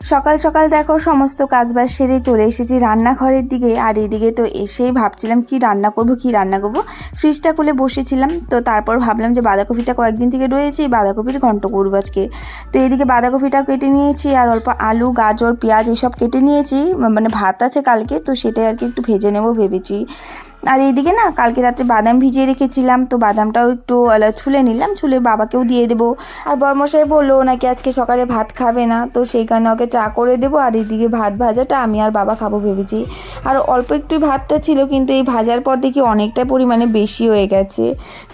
সকাল সকাল দেখো সমস্ত কাজবাজ সেরে চলে এসেছি রান্নাঘরের দিকে। আর এদিকে তো এসেই ভাবছিলাম কি রান্না করব, কি রান্না করব। ফ্রিজটা খুলে বসেছিলাম, তো তারপর ভাবলাম যে বাঁধাকপিটা কয়েকদিন থেকে রয়েছে, বাঁধাকপির ঘন্ট করব আজকে। তো এদিকে বাঁধাকপিটাও কেটে নিয়েছি, আর অল্প আলু, গাজর, পেঁয়াজ এসব কেটে নিয়েছি মানে ভাত আছে কালকে, তো সেটাই আর কি একটু ভেজে নেব ভেবেছি। আর এইদিকে না, কালকে রাত্রে বাদাম ভিজিয়ে রেখেছিলাম, তো বাদামটাও একটু ছুলে নিলাম, ছুলে বাবাকেও দিয়ে দেবো। আর বর্মশাই বলল, নাকি আজকে সকালে ভাত খাবে না? তো সেই কারণে ওকে চা করে দেবো, আর এদিকে ভাত ভাজাটা আমি আর বাবা খাব ভেবেছি। আর অল্প একটু ভাতটা ছিল, কিন্তু এই ভাজার পর দেখি অনেকটা পরিমাণে বেশি হয়ে গেছে।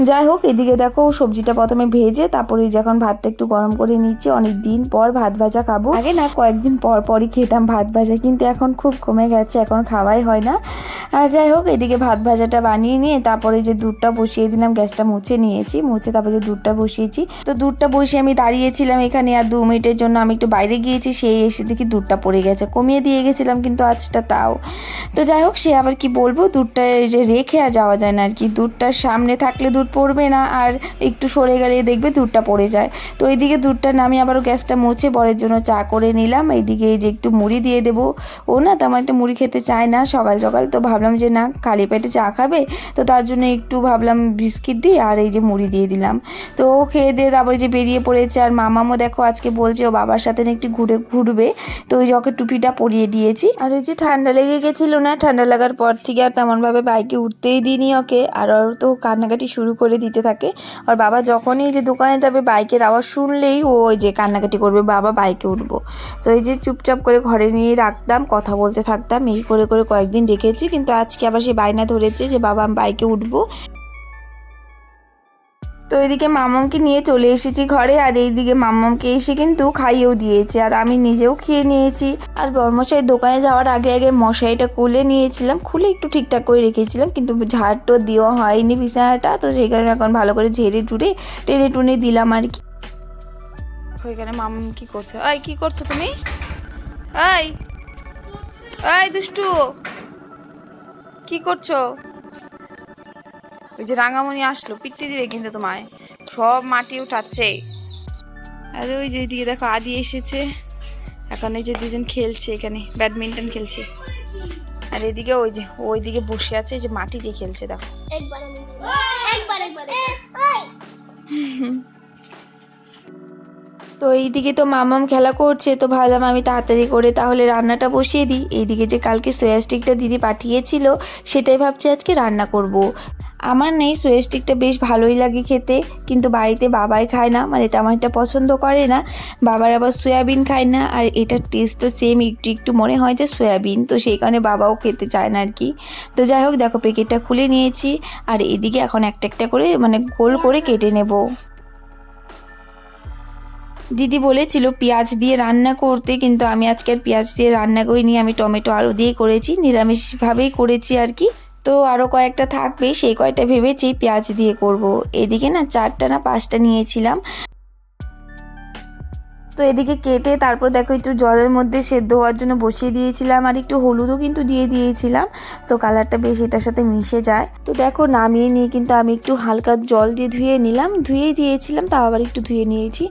যাই হোক, এদিকে দেখো, সবজিটা প্রথমে ভেজে, তারপরে যখন ভাতটা একটু গরম করে নিচ্ছি অনেক দিন পর ভাত ভাজা খাব। আগে না, কয়েকদিন পর পরই খেতাম ভাত ভাজা, কিন্তু এখন খুব কমে গেছে, এখন খাওয়াই হয় না। আর যাই হোক, এদিকে ভাত ভাজাটা বানিয়ে নিয়ে তারপরে যে দুধটা বসিয়ে দিলাম, গ্যাসটা মুছে নিয়েছি, মুছে তারপরে যে দুধটা বসিয়েছি। তো দুধটা বসিয়ে আমি দাঁড়িয়েছিলাম এখানে আর দু মিনিটের জন্য আমি একটু বাইরে গিয়েছি, সেই এসে দেখি দুধটা পড়ে গেছে। কমিয়ে দিয়ে গেছিলাম কিন্তু আজটা তাও। তো যাই হোক, সে আবার কি বলব, দুধটা যে রেখে আর যাওয়া যায় না আর কি। দুধটার সামনে থাকলে দুধ পড়বে না, আর একটু সরে গেলে দেখবে দুধটা পড়ে যায়। তো এইদিকে দুধটা নামিয়ে আবারও গ্যাসটা মুছে বরের জন্য চা করে নিলাম। এইদিকে এই যে একটু মুড়ি দিয়ে দেবো। ও না তেমন একটা মুড়ি খেতে চায় না, সকাল সকাল। তো ভাবলাম যে না, খালি পেটে চা খাবে, তো তার জন্য একটু ভাবলাম বিস্কিট দিই আর এই যে মুড়ি দিয়ে দিলাম। তো ও খেয়ে দিয়ে তারপরে যে বেরিয়ে পড়েছে আর মামামও দেখো আজকে বলছে ও বাবার সাথে একটু ঘুরে ঘুরবে, তো ওই যে টুপিটা পরিয়ে দিয়েছি। আর ওই যে ঠান্ডা লেগে গেছিল না, ঠান্ডা লাগার পর থেকে আর তেমনভাবে বাইকে উঠতেই দিইনি ওকে, আর ওর তো কান্নাকাটি শুরু করে দিতে থাকে। আর বাবা যখনই যে দোকানে যাবে বাইকের আওয়াজ শুনলেই ও ওই যে কান্নাকাটি করবে, বাবা বাইকে উঠবো। তো এই যে চুপচাপ করে ঘরে নিয়ে রাখতাম, কথা বলতে থাকতাম, এই করে করে কয়েকদিন রেখেছি, কিন্তু আজকে আবার সে বায়না ধরেছে যে, বাবা বাইকে উঠবো। তো এদিকে মামামকে নিয়ে চলে এসেছি ঘরে, আর এইদিকে মামামকে এসে কিন্তু খাইয়েও দিয়েছে, আর আমি নিজেও খেয়ে নিয়েছি। আর বর্মশাই দোকানে যাওয়ার আগে আগে মশারিটা খুলে নিয়েছিলাম, খুলে একটু ঠিকঠাক করে রেখেছিলাম, কিন্তু ঝাড় তো দেওয়া হয়নি বিছানাটা, তো সেই কারণে এখন ভালো করে ঝেড়ে টুড়ে, টেনে টুনে দিলাম আর কি। ওইখানে মামাম কি করছ? এই, কি করছ তুমি? এই এই দুষ্টু! কি করছ? ওই যে রাঙামণি আসলো পিটতে দিবে কিন্তু তোমায়। সব মাটি উঠাচ্ছে। আর ওই যে এদিকে দেখো আদি এসেছে। এখন এই যে দুজন খেলছে এখানে ব্যাডমিন্টন খেলছে। আর এদিকে ওই যে ওইদিকে বসে আছে যে মাটি দিয়ে খেলছে দেখো। তো এইদিকে তো মামাম খেলা করছে, তো ভাবলাম আমি তাড়াতাড়ি করে তাহলে রান্নাটা বসিয়ে দিই। এইদিকে যে কালকে সোয়া স্টিকটা দিদি পাঠিয়েছিল, সেটাই ভাবছি আজকে রান্না করব। আমার নেই সোয়া স্টিকটা বেশ ভালোই লাগে খেতে, কিন্তু বাড়িতে বাবাই খায় না মানে তেমন একটা পছন্দ করে না। বাবার আবার সয়াবিন খায় না, আর এটার টেস্ট তো সেম একটু একটু মনে হয় যে সয়াবিন, তো সেই কারণে বাবাও খেতে চায় না আর কি তো যাই হোক, দেখো প্যাকেটটা খুলে নিয়েছি, আর এদিকে এখন একটা একটা করে মানে গোল করে কেটে নেব। দিদি বলেছিল পেঁয়াজ দিয়ে রান্না করতে, কিন্তু আমি আজকে আর পেঁয়াজ দিয়ে রান্না করিনি, আমি টমেটো আলু দিয়ে করেছি, নিরামিষভাবেই করেছি আর কি তো আরও কয়েকটা থাকবে, সেই কয়েকটা ভেবেছি পেঁয়াজ দিয়ে করব। এদিকে না চারটা না পাঁচটা নিয়েছিলাম তো এদিকে কেটে তারপর দেখো একটু জলের মধ্যে সেদ্ধ হওয়ার জন্য বসিয়ে দিয়েছিলাম আর একটু হলুদও কিন্তু দিয়ে দিয়েছিলাম। তো কালারটা বেশ এটার সাথে মিশে যায়। তো দেখো নামিয়ে নিয়ে কিন্তু আমি একটু হালকা জল দিয়ে ধুয়ে নিলাম। ধুয়ে দিয়েছিলাম, তাও আবার একটু ধুয়ে নিয়েছি।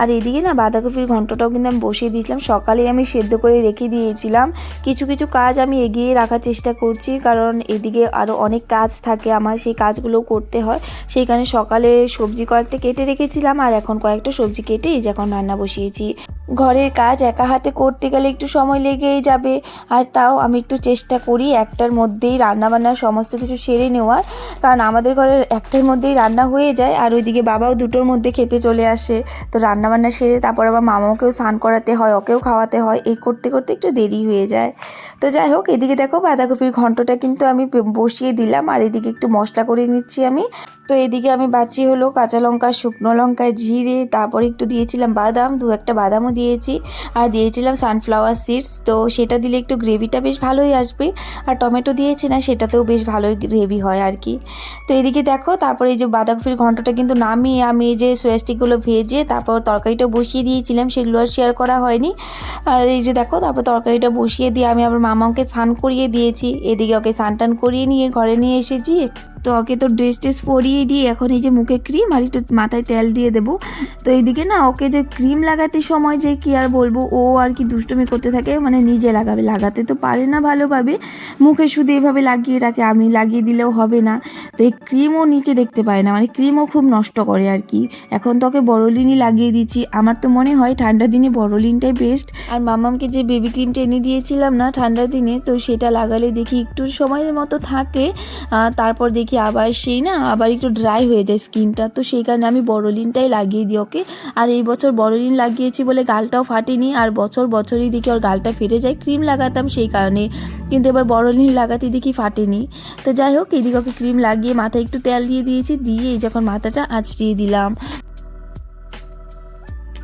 আর এদিকে না বাঁধাকপির ঘন্টটাও কিন্তু আমি বসিয়ে দিয়েছিলাম। সকালেই আমি সেদ্ধ করে রেখে দিয়েছিলাম। কিছু কিছু কাজ আমি এগিয়ে রাখার চেষ্টা করছি, কারণ এদিকে আরও অনেক কাজ থাকে আমার, সেই কাজগুলোও করতে হয়। সেই কারণে সকালে সবজি কয়েকটা কেটে রেখেছিলাম, আর এখন কয়েকটা সবজি কেটে এই যে এখন রান্না বসিয়েছি ঘরের কাজ একা হাতে করতে গেলে একটু সময় লেগেই যাবে। আর তাও আমি একটু চেষ্টা করি একটার মধ্যেই রান্নাবান্না সমস্ত কিছু সেরে নেওয়ার। কারণ আমাদের ঘরের একটার মধ্যেই রান্না হয়ে যায় আর ওইদিকে বাবাও দুটোর মধ্যে খেতে চলে আসে। তো রান্নাবান্না সেরে তারপর আবার মামাকেও স্নান করাতে হয়, ওকেও খাওয়াতে হয়। এই করতে করতে একটু দেরি হয়ে যায়। তো যাই হোক, এদিকে দেখো বাঁধাকপির ঘন্টটা কিন্তু আমি বসিয়ে দিলাম আর এদিকে একটু মশলা করে নিচ্ছি আমি। তো এদিকে আমি বাচ্চি হলো কাঁচা লঙ্কা, শুকনো লঙ্কা জিরে, তারপর একটু দিয়েছিলাম বাদাম, দু একটা বাদামও দিয়ে দিয়েছি। আর দিয়েছিলাম সানফ্লাওয়ার সিডস তো সেটা দিলে একটু গ্রেভিটা বেশ ভালোই আসবে। আর টমেটো দিয়েছি না, সেটাতেও বেশ ভালোই গ্রেভি হয় আর কি। তো এদিকে দেখো, তারপরে এই যে বাঁধাকপির ঘন্টটা কিন্তু নামিয়ে আমি এই যে সোয়াস্টিকগুলো ভেজে তারপর তরকারিটা বসিয়ে দিয়েছিলাম, সেগুলো আর শেয়ার করা হয়নি। আর এই যে দেখো, তারপর তরকারিটা বসিয়ে দিয়ে আমি আবার মামাকে স্নান করিয়ে দিয়েছি। এদিকে ওকে স্নান টান করিয়ে নিয়ে ঘরে নিয়ে এসেছি। তো ওকে তো ড্রেস টেস পরিয়ে দিয়ে এখন এই যে মুখে ক্রিম আর একটু মাথায় তেল দিয়ে দেবো। তো এইদিকে না ওকে যে ক্রিম লাগাতে সময় যে কি আর বলব, ও আর কি দুষ্টুমি করতে থাকে মানে নিজে লাগাবে, লাগাতে তো পারে না ভালোভাবে। মুখে শুধু এভাবে লাগিয়ে রাখে, আমি লাগিয়ে দিলেও হবে না। তো এই ক্রিমও নিচে দেখতে পায় না মানে ক্রিমও খুব নষ্ট করে আর কি। এখন তো ওকে বড়লিনই লাগিয়ে দিচ্ছি আমার তো মনে হয় ঠান্ডা দিনে বড়লিনটাই বেস্ট আর মামামকে যে বেবি ক্রিমটা এনে দিয়েছিলাম না ঠান্ডার দিনে, তো সেটা লাগালে দেখি একটু সময়ের মতো থাকে তারপর দেখি আবার সেই না, আবার একটু ড্রাই হয়ে যায় স্কিনটা তো সেই কারণে আমি বড়লিনটাই লাগিয়ে দিই ওকে। আর এই বছর বড়লিন লাগিয়েছি বলে গালটাও ফাটেনি, আর বছর বছরই দেখি ওর গালটা ফেটে যায়। ক্রিম লাগাতাম সেই কারণে, কিন্তু এবার বড়লিন লাগাতে দেখি ফাটেনি। তো যাই হোক, এদিকে ওকে ক্রিম লাগিয়ে মাথায় একটু তেল দিয়ে দিয়েছি, দিয়ে যখন মাথাটা আঁচড়িয়ে দিলাম।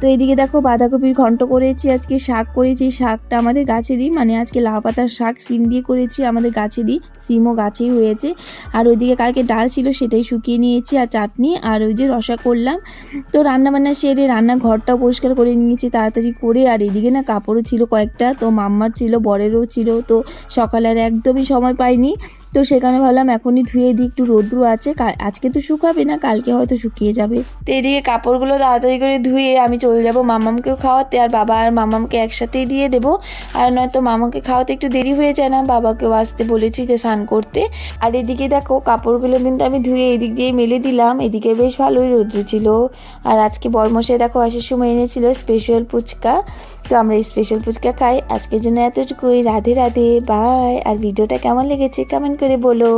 তো এদিকে দেখো বাঁধাকপির ঘন্ট করেছি, আজকে শাক করেছি শাকটা আমাদের গাছেরই মানে আজকে লাউ পাতার শাক, সিম দিয়ে করেছি আমাদের গাছেরই, সিমও গাছেই হয়েছে। আর ওইদিকে কালকে ডাল ছিল সেটাই শুকিয়ে নিয়েছি, আর চাটনি, আর ওই যে রসা করলাম তো রান্না বান্না সেরে রান্না ঘরটাও পরিষ্কার করে নিয়েছি তাড়াতাড়ি করে, আর এদিকে না কাপড়ও ছিল কয়েকটা, তো মাম্মার ছিল, বরেরও ছিল, তো সকালে আর একদমই সময় পাইনি। তো সেখানে ভাবলাম এখনই ধুয়ে দিই একটু রৌদ্র আছে আজকে তো শুকাবে না, কালকে হয়তো শুকিয়ে যাবে। তো এদিকে কাপড়গুলো তাড়াতাড়ি করে ধুয়ে আমি চলে যাব মামামকেও খাওয়াতে, আর বাবা আর মামামকে একসাথেই দিয়ে দেবো। আর নয়তো মামাকে খাওয়াতে একটু দেরি হয়ে যায় না, বাবাকেও আসতে বলেছি যে স্নান করতে। আর এদিকে দেখো, কাপড়গুলো কিন্তু আমি ধুয়ে এদিক দিয়ে মেলে দিলাম, এদিকে বেশ ভালোই রৌদ্র ছিল। আর আজকে বর্মশাই দেখো আসার সময় এনেছিল স্পেশাল ফুচকা। তো আমরা এই স্পেশাল ফুচকা খাই। আজকের জন্য এতটুকুই। রাধে রাধে। বাই আর ভিডিওটা কেমন লেগেছে? কমেন্ট করে বলো।